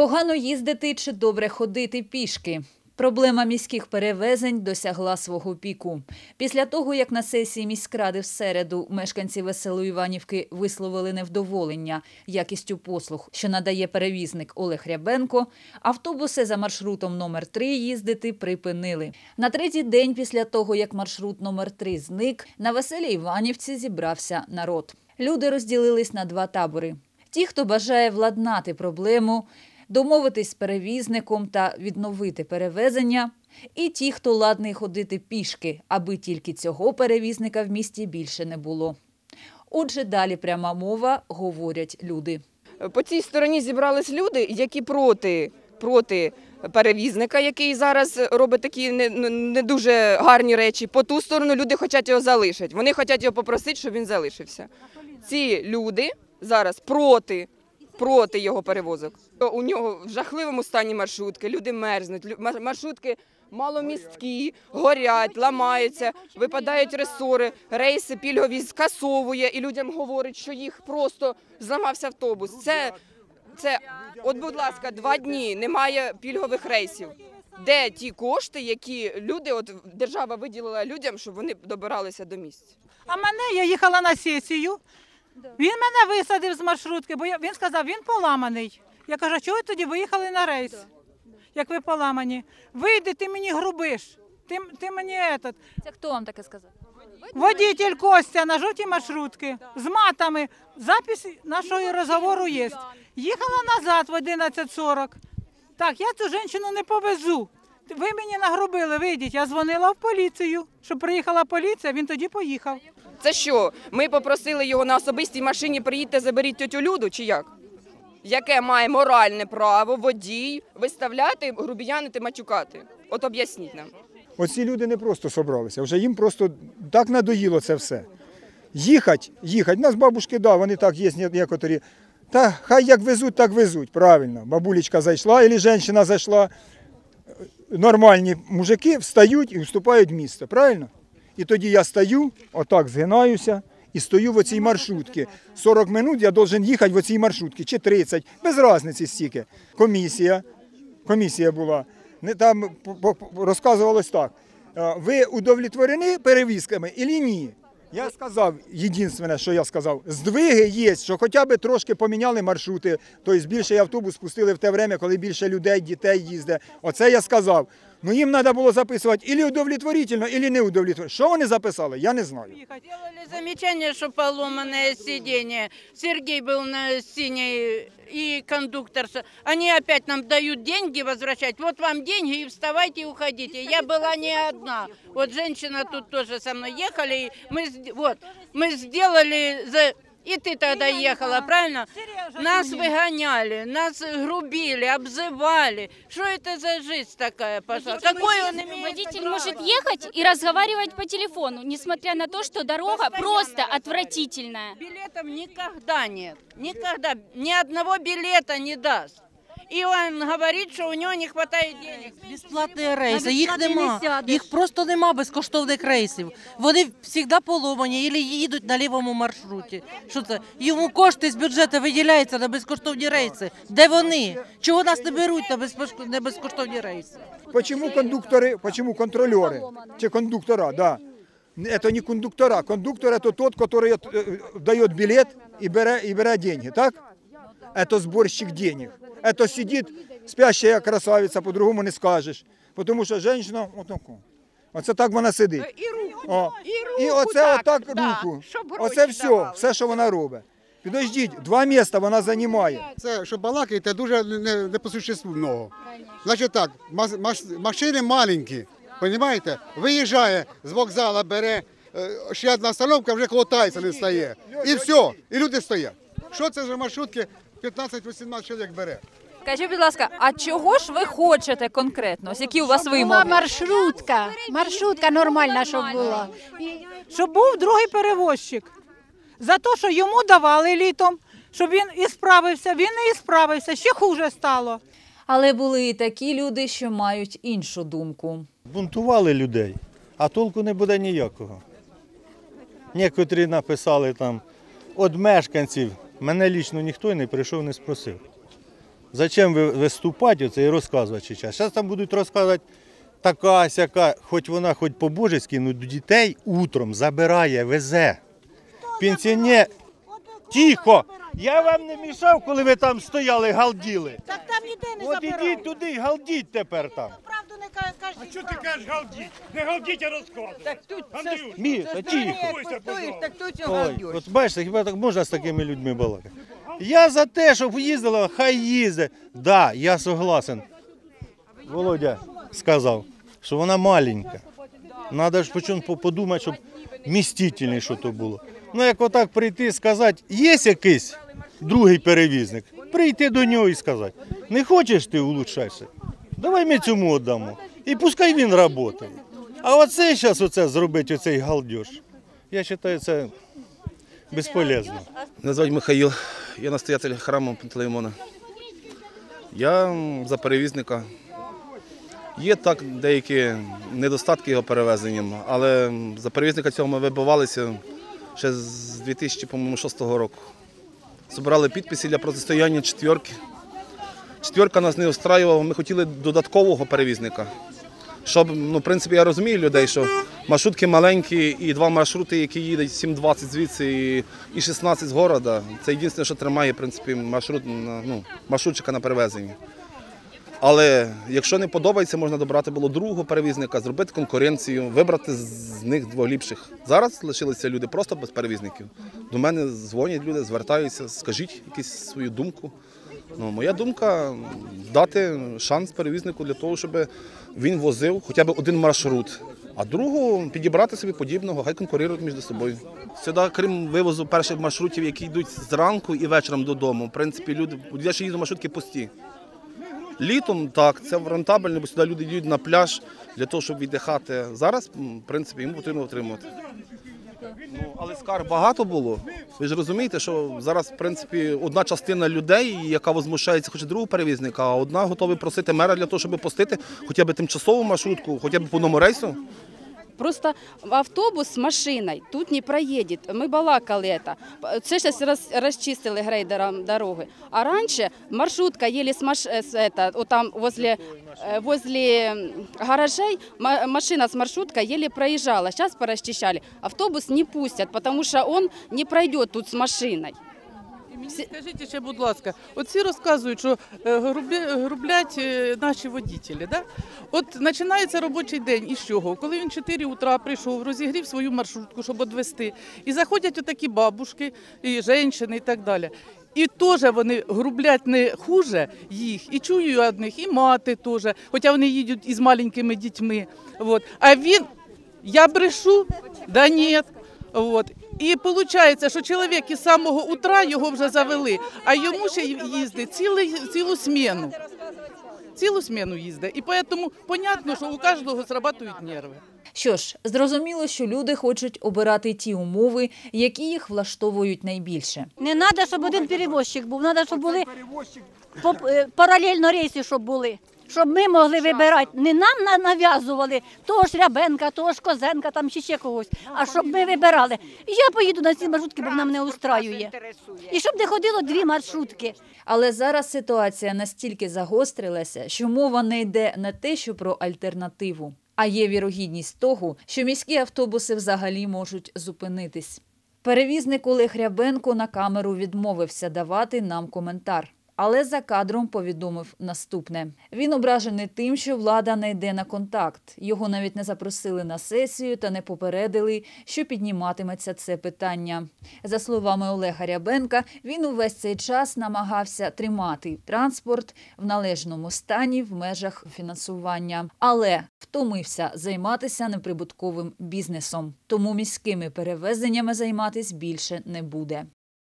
Погано їздити чи добре ходити пішки. Проблема міських перевезень досягла свого піку. Після того, як на сесії міськради в середу мешканці Веселої Іванівки висловили невдоволення якістю послуг, що надає перевізник Олег Рябенко, автобуси за маршрутом номер 3 їздити припинили. На третій день після того, як маршрут номер 3 зник, на Веселій Іванівці зібрався народ. Люди розділились на два табори. Ті, хто бажає владнати проблему, домовитись з перевізником та відновити перевезення, і ті, хто ладний ходити пішки, аби тільки цього перевізника в місті більше не було. Отже, далі пряма мова говорять люди. По цій стороні зібрались люди, які проти, проти перевізника, який зараз робить такі не, не- дуже гарні речі. По ту сторону люди хочуть його залишити. Вони хочуть його попросити, щоб він залишився. Ці люди зараз проти, проти його перевозок. У нього в жахливому стані маршрутки, люди мерзнуть, маршрутки маломісткі, горять, ламаються, випадають ресори, рейси пільгові скасовує і людям говорить, що їх просто зламався автобус. Це, це от, будь ласка, два дні немає пільгових рейсів. Де ті кошти, які люди, от держава виділила людям, щоб вони добиралися до місць? А мене я їхала на сесію. Він мене висадив з маршрутки, бо я, він сказав, він поламаний. Я кажу, а чого ви тоді виїхали на рейс? Як ви поламані? Вийди, ти мені грубиш. Ти, ти мені этот. Це хто вам таке сказав? Водитель Костя на жовтій маршрутці з матами. Запис нашого розговору є. Їхала назад в 11.40. Так, я цю жінку не повезу. Ви мені нагрубили, вийдіть. Я дзвонила в поліцію, щоб приїхала поліція, він тоді поїхав. Це що? Ми попросили його на особистій машині приїдьте, заберіть тетю Люду чи як? Яке має моральне право водій виставляти, грубіянити, матюкати? От об'ясніть нам. Оці люди не просто собралися, вже їм просто так надоїло це все. Їхать, їхать. Нас бабушки, да, вони так є некоторі. Та хай як везуть, так везуть. Правильно. Бабулечка зайшла, або жінка зайшла. Нормальні мужики встають і вступають в місто. Правильно? І тоді я стою, отак згинаюся і стою в оцій маршрутці. 40 минут я должен їхати в оцій маршрутці, чи 30, без різниці стільки. Комісія, комісія була. Там розказувалось так. е, Ви удовлетворені перевізками або ні? Я сказав, єдине, що я сказав, здвиги є, що хоча б трошки поміняли маршрути, тобто більший автобус пустили в те время, коли більше людей, дітей їздить. Оце я сказав. Ну їм треба було записувати ілі удовлетворительно, ілі не удовлетворительно. Що вони записали, я не знаю. Делали замечание, что поломанное сиденье. Сергей был на синей и кондуктор. с- Они опять нам дают деньги возвращать. Вот вам деньги и вставайте и уходите. Я была не одна. Вот женщина тут тоже со мной ехали. и Мы, сд- вот, мы сделали за... И ты тогда ехала, правильно? Нас выгоняли, нас грубили, обзывали. Что это за жизнь такая пошла? Какой он имеет Водитель право? может ехать и разговаривать по телефону, несмотря на то, что дорога просто отвратительная. Билетов никогда нет. Никогда. Ни одного билета не даст. И он говорит, что у него не хватает денег. Безплатні рейси, їх нема. Їх просто нема безкоштовних рейсів. Вони завжди поломані або їдуть на лівому маршруті. Що це? Йому кошти з бюджету виділяються на безкоштовні рейси. Де вони? Чого нас не беруть на безпош- на безкоштовні рейси? Почему кондукторы, почему контролеры, чи кондуктора, да. Это не кондуктора. Кондуктор это тот, который э, дает билет и бере, и бере деньги, так? Это сборщик денег. Это сидит спящая красавиця, по-другому не скажеш. Тому що жінка, отаку. Оце так вона сидить. И руку. О. І І руку оце так, отак да, руку. щоб гроші Оце все, давали. все, що вона робить. Підождіть, два міста вона займає. Це що балакаєте, дуже не, не по существу много. Значить так, мас- маш- машини маленькі, розумієте? Виїжджає з вокзалу, бере е, ще одна остановка, вже коло Тайсона стає. І все, і люди стоять. Що це за маршрутки? 15-18 чоловік бере. Скажіть, будь ласка, а чого ж ви хочете конкретно? Ось які у вас Була вимоги? маршрутка, маршрутка нормальна, щоб була. Щоб був другий перевозчик. За те, що йому давали літом, щоб він і справився, він не і справився, ще хуже стало. Але були і такі люди, що мають іншу думку. бунтували людей, а толку не буде ніякого. Некоторі написали там від мешканців, мене лічно ніхто не прийшов, не спросив. Зачем ви виступати оце і розказувати час? Зараз там будуть розказувати така сяка, хоч вона хоч по-божески, ну дітей утром забирає, везе. Пенсіонер. Тихо! Я вам не мішав, коли ви там стояли, галділи. Так там ніде не От ідіть туди і галдіть тепер там. Правду не ка- кажуть. А що ти кажеш галдіть? Не галдіть, а розказуй. Так тут Андрюш, Міша, тихо. так тут Ой, от бачите, хіба так можна з такими людьми балакати? Я за те, щоб їздила, хай їздить. Да, я согласен. Володя сказав, що вона маленька. Надо ж почому подумати, щоб містительніше що то було. Ну як отак прийти і сказати, є якийсь другий перевізник, прийти до нього і сказати, не хочеш ти улучшайся, давай ми цьому віддамо. І пускай він працює. А оце зараз оце зробити, оцей галдеж, я вважаю, це безполезно. Мене звуть Михаїл, я настоятель храму Пантелеймона. Я за перевізника. Є так деякі недостатки його перевезенням, але за перевізника цього ми вибивалися ще з 2006 року. Збирали підписи для протистояння четвірки. Четвірка нас не устраювала, ми хотіли додаткового перевізника. Щоб, ну, в принципі, я розумію людей, що маршрутки маленькі і два маршрути, які їдуть 7.20 звідси і, і 16 з города. Це єдине, що тримає в принципі, маршрут, ну, маршрутчика на перевезенні. Але якщо не подобається, можна добрати було другого перевізника, зробити конкуренцію, вибрати з них двох ліпших. Зараз лишилися люди просто без перевізників. До мене дзвонять люди, звертаються, скажіть якусь свою думку. Ну, моя думка дати шанс перевізнику для того, щоб він возив хоча б один маршрут, а другого підібрати собі подібного, хай конкурують між собою. Сюди, крім вивозу перших маршрутів, які йдуть зранку і вечором додому, в принципі, люди я ще їду маршрутки пусті. Літом так, це рентабельно, бо сюди люди йдуть на пляж для того, щоб віддихати. Зараз, в принципі, їм потрібно отримувати. Ну, але скарг багато було. Ви ж розумієте, що зараз, в принципі, одна частина людей, яка возмущається, хоче другого перевізника, а одна готова просити мера для того, щоб пустити хоча б тимчасову маршрутку, хоча б по одному рейсу. Просто автобус з машиною тут не проїде. Ми балакали это. Це зараз роз, розчистили грейдером дороги. А раніше маршрутка їли з маш... з это, отам возле, э, возле гаражей ма- машина з маршруткой еле проезжала. Сейчас порасчищали. Автобус не пустят, потому что он не пройдет тут з машиною. Скажіть ще, будь ласка, оці розказують, що е, грублять е, наші водітелі. Да? От починається робочий день із чого? Коли він 4 утра прийшов, розігрів свою маршрутку, щоб відвести, і заходять отакі бабушки, і жінки, і так далі. І теж вони грублять не хуже їх, і чую я від них, і мати теж, хоча вони їдуть із маленькими дітьми. От. А він, я брешу, да ні. От. І виходить, що чоловік із самого утра його вже завели, а йому ще їздить цілий, цілу зміну. Цілу зміну їздить. І тому зрозуміло, що у кожного зрабатують нерви. Що ж, зрозуміло, що люди хочуть обирати ті умови, які їх влаштовують найбільше. Не треба, щоб один перевозчик був, треба, щоб були е, паралельно рейси, щоб були. Щоб ми могли вибирати. Не нам на- нав'язували того ж Рябенка, того ж Козенка, там чи ще когось, а щоб ми вибирали. Я поїду на ці маршрутки, бо вона мене устраює. І щоб не ходило дві маршрутки. Але зараз ситуація настільки загострилася, що мова не йде не те, що про альтернативу, а є вірогідність того, що міські автобуси взагалі можуть зупинитись. Перевізник Олег Рябенко на камеру відмовився давати нам коментар. Але за кадром повідомив наступне: він ображений тим, що влада не йде на контакт. Його навіть не запросили на сесію та не попередили, що підніматиметься це питання. За словами Олега Рябенка, він увесь цей час намагався тримати транспорт в належному стані в межах фінансування, але втомився займатися неприбутковим бізнесом. Тому міськими перевезеннями займатись більше не буде.